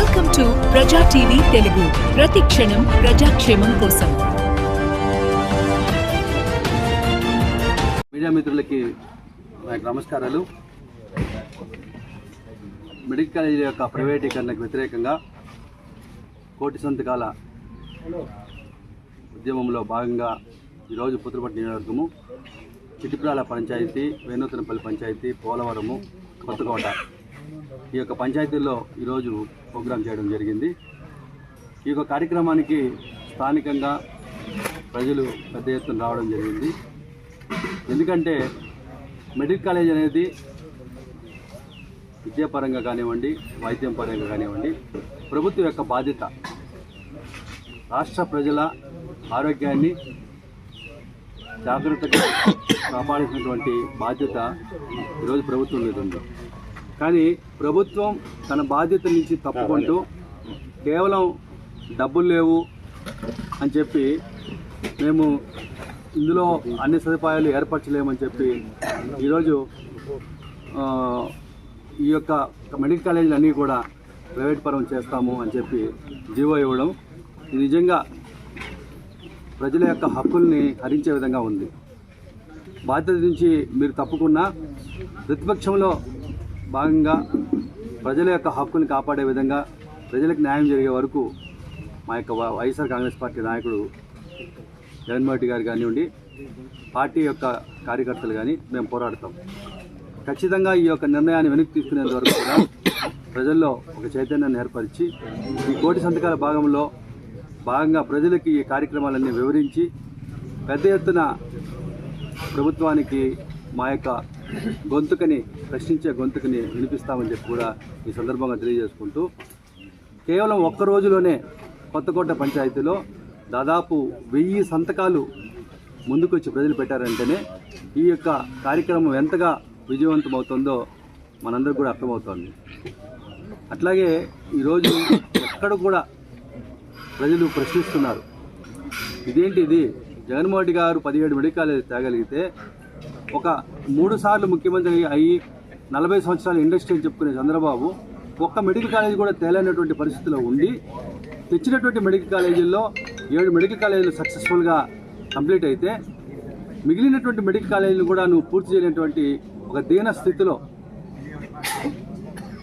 Welcome to Praja TV Telugu ప్రతి క్షణం ప్రజాక్షేమం కోసం. మీడియా మిత్రులకి నమస్కారాలు. మెడికల్ కాలేజీ యొక్క ప్రైవేటీకరణకు వ్యతిరేకంగా కోటి సంతకాల ఉద్యమంలో భాగంగా ఈరోజు పుత్రపట్టు నియోజకవర్గము చిటిప్రాల పంచాయతీ వేణుతనపల్లి పంచాయతీ పోలవరము కొత్తకోట ఈ యొక్క పంచాయతీల్లో ఈరోజు ప్రోగ్రాం చేయడం జరిగింది. ఈ యొక్క కార్యక్రమానికి స్థానికంగా ప్రజలు పెద్ద ఎత్తున రావడం జరిగింది. ఎందుకంటే మెడికల్ కాలేజ్ అనేది విద్యాపరంగా కానివ్వండి వైద్యం పరంగా కానివ్వండి ప్రభుత్వం యొక్క బాధ్యత. రాష్ట్ర ప్రజల ఆరోగ్యాన్ని జాగ్రత్తగా కాపాడాల్సినటువంటి బాధ్యత ఈరోజు ప్రభుత్వం మీద ఉంది. కానీ ప్రభుత్వం తన బాధ్యత నుంచి తప్పుకుంటూ కేవలం డబ్బులు లేవు అని చెప్పి మేము ఇందులో అన్ని సదుపాయాలు ఏర్పరచలేమని చెప్పి ఈరోజు ఈ యొక్క మెడికల్ కాలేజీలు అన్నీ కూడా ప్రైవేట్ పరం చేస్తాము అని చెప్పి జీవో ఇవ్వడం ఇది నిజంగా ప్రజల యొక్క హక్కుల్ని హరించే విధంగా ఉంది. బాధ్యత నుంచి మీరు తప్పుకున్నా ప్రతిపక్షంలో భాగంగా ప్రజల యొక్క హక్కుని కాపాడే విధంగా ప్రజలకు న్యాయం జరిగే వరకు మా యొక్క వైఎస్ఆర్ కాంగ్రెస్ పార్టీ నాయకుడు జగన్మోహన్ రెడ్డి గారు కానివ్వండి పార్టీ యొక్క కార్యకర్తలు కానీ మేము పోరాడతాం. ఖచ్చితంగా ఈ యొక్క నిర్ణయాన్ని వెనక్కి తీసుకునేంత వరకు కూడా ప్రజల్లో ఒక చైతన్యాన్ని ఏర్పరిచి ఈ కోటి సంతకాల భాగంలో భాగంగా ప్రజలకి ఈ కార్యక్రమాలన్నీ వివరించి పెద్ద ఎత్తున ప్రభుత్వానికి మా యొక్క గొంతుకని ప్రశ్నించే గొంతుకని వినిపిస్తామని చెప్పి కూడా ఈ సందర్భంగా తెలియజేసుకుంటూ కేవలం ఒక్క రోజులోనే కొత్తకోట పంచాయతీలో దాదాపు వెయ్యి సంతకాలు ముందుకొచ్చి ప్రజలు పెట్టారంటేనే ఈ యొక్క కార్యక్రమం ఎంతగా విజయవంతమవుతుందో మనందరికి కూడా అర్థమవుతోంది. అట్లాగే ఈరోజు ఎక్కడ కూడా ప్రజలు ప్రశ్నిస్తున్నారు. ఇదేంటి ఇది? జగన్మోహన్ రెడ్డి గారు పదిహేడు మెడికల్ కాలేజ్ తేగలిగితే ఒక మూడు సార్లు ముఖ్యమంత్రి అయ్యి నలభై సంవత్సరాల ఇండస్ట్రీ అని చెప్పుకునే చంద్రబాబు ఒక్క మెడికల్ కాలేజ్ కూడా తేలైనటువంటి పరిస్థితిలో ఉండి తెచ్చినటువంటి మెడికల్ కాలేజీల్లో ఏడు మెడికల్ కాలేజీలు సక్సెస్ఫుల్గా కంప్లీట్ అయితే మిగిలినటువంటి మెడికల్ కాలేజీలు కూడా నువ్వు పూర్తి చేయనటువంటి ఒక దీన స్థితిలో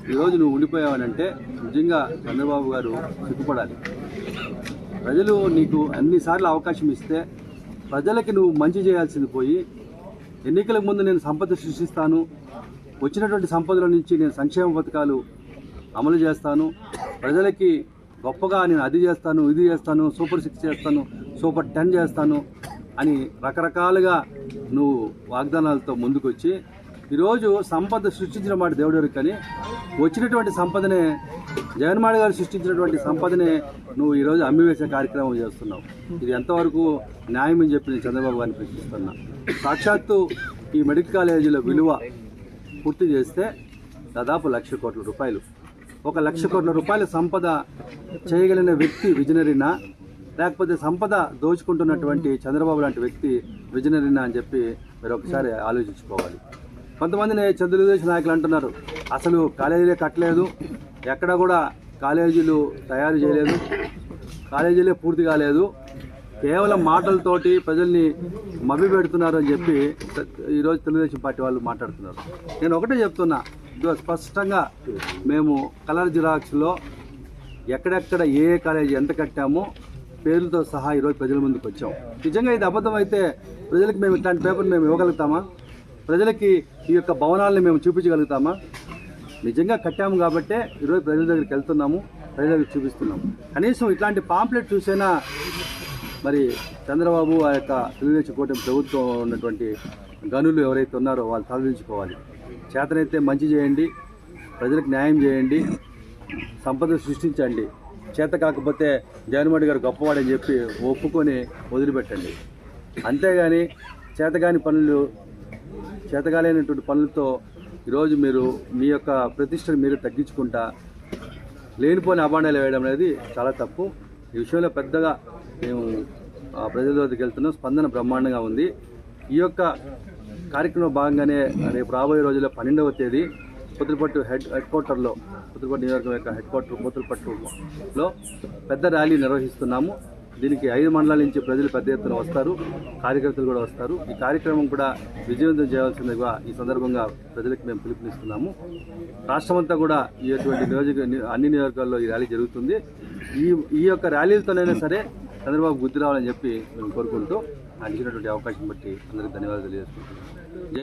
ఈరోజు నువ్వు ఉండిపోయావనంటే నిజంగా చంద్రబాబు గారు సిగ్గుపడాలి ప్రజలు నీకు అన్నిసార్లు అవకాశం ఇస్తే ప్రజలకి నువ్వు మంచి చేయాల్సింది పోయి ఎన్నికలకు ముందు నేను సంపద సృష్టిస్తాను. వచ్చినటువంటి సంపదల నుంచి నేను సంక్షేమ పథకాలు అమలు చేస్తాను. ప్రజలకి గొప్పగా నేను అది చేస్తాను ఇది చేస్తాను సూపర్ సిక్స్ చేస్తాను సూపర్ టెన్ చేస్తాను అని రకరకాలుగా నువ్వు వాగ్దానాలతో ముందుకొచ్చి ఈరోజు సంపద సృష్టించిన మాట దేవుడు కానీ వచ్చినటువంటి సంపదనే జగన్మాడ గారు సృష్టించినటువంటి సంపదనే నువ్వు ఈరోజు అమ్మివేసే కార్యక్రమం చేస్తున్నావు. ఇది ఎంతవరకు న్యాయం అని చెప్పి నేను చంద్రబాబు గారిని ప్రశ్నిస్తున్నా. సాక్షాత్తు ఈ మెడికల్ కాలేజీల విలువ పూర్తి చేస్తే దాదాపు లక్ష కోట్ల రూపాయలు. ఒక లక్ష కోట్ల రూపాయల సంపద చేయగలిగిన వ్యక్తి విజనరీనా? లేకపోతే సంపద దోచుకుంటున్నటువంటి చంద్రబాబు లాంటి వ్యక్తి విజనరీనా అని చెప్పి మీరు ఒకసారి ఆలోచించుకోవాలి. కొంతమందిని చంద్రదేశ నాయకులు అంటున్నారు అసలు కాలేజీలే కట్టలేదు ఎక్కడ కూడా కాలేజీలు తయారు చేయలేదు కాలేజీలే పూర్తి కాలేదు కేవలం మాటలతోటి ప్రజల్ని మభ్య పెడుతున్నారు అని చెప్పి ఈరోజు తెలుగుదేశం పార్టీ వాళ్ళు మాట్లాడుతున్నారు. నేను ఒకటే చెప్తున్నా. స్పష్టంగా మేము కలర్ జిరాక్స్లో ఎక్కడెక్కడ ఏ ఏ కాలేజీ ఎంత కట్టామో పేర్లతో సహా ఈరోజు ప్రజల ముందుకు వచ్చాం. నిజంగా ఇది అబద్ధం అయితే ప్రజలకు మేము ఇట్లాంటి పేపర్ మేము ఇవ్వగలుగుతామా? ప్రజలకి ఈ యొక్క భవనాలను మేము చూపించగలుగుతామా? నిజంగా కట్టాము కాబట్టే ఈరోజు ప్రజల దగ్గరికి వెళ్తున్నాము ప్రజలకు చూపిస్తున్నాము. కనీసం ఇట్లాంటి పాంప్లెట్ చూసైనా మరి చంద్రబాబు ఆ యొక్క తెలుగుదేశం కూటమి ప్రభుత్వం ఉన్నటువంటి గనులు ఎవరైతే ఉన్నారో వాళ్ళు తలదించుకోవాలి. చేతనైతే మంచి చేయండి ప్రజలకు న్యాయం చేయండి సంపద సృష్టించండి. చేత కాకపోతే జగన్మోహన్ గారు గొప్పవాడని చెప్పి ఒప్పుకొని వదిలిపెట్టండి. అంతేగాని చేతగాని పనులు చేతగాలేనటువంటి పనులతో ఈరోజు మీరు మీ యొక్క ప్రతిష్టను మీరు తగ్గించుకుంటా లేనిపోని అభాండాలు వేయడం అనేది చాలా తప్పు. ఈ విషయంలో పెద్దగా మేము ఆ, ప్రజల వద్దకు వెళ్తున్నాం. స్పందన బ్రహ్మాండంగా ఉంది. ఈ యొక్క కార్యక్రమం భాగంగానే రేపు రాబోయే రోజుల్లో పన్నెండవ తేదీ పొద్దుపట్టు హెడ్ హెడ్ క్వార్టర్లో పొద్దుపట్టు నియోజకవర్గం యొక్క హెడ్ క్వార్టర్ పొద్దుపట్టులో పెద్ద ర్యాలీ నిర్వహిస్తున్నాము. దీనికి ఐదు మండలాల నుంచి ప్రజలు పెద్ద ఎత్తున వస్తారు. కార్యకర్తలు కూడా వస్తారు. ఈ కార్యక్రమం కూడా విజయవంతం చేయాల్సిందిగా ఈ సందర్భంగా ప్రజలకు మేము పిలుపునిస్తున్నాము. రాష్ట్రమంతా కూడా ఈ అటువంటి నియోజక అన్ని నియోజకాల్లో ఈ ర్యాలీ జరుగుతుంది. ఈ ఈ యొక్క ర్యాలీలతోనైనా సరే చంద్రబాబు గుర్తు రావాలని చెప్పి మేము కోరుకుంటూ నాకు అవకాశం బట్టి అందరికీ ధన్యవాదాలు తెలియజేసుకుంటున్నాం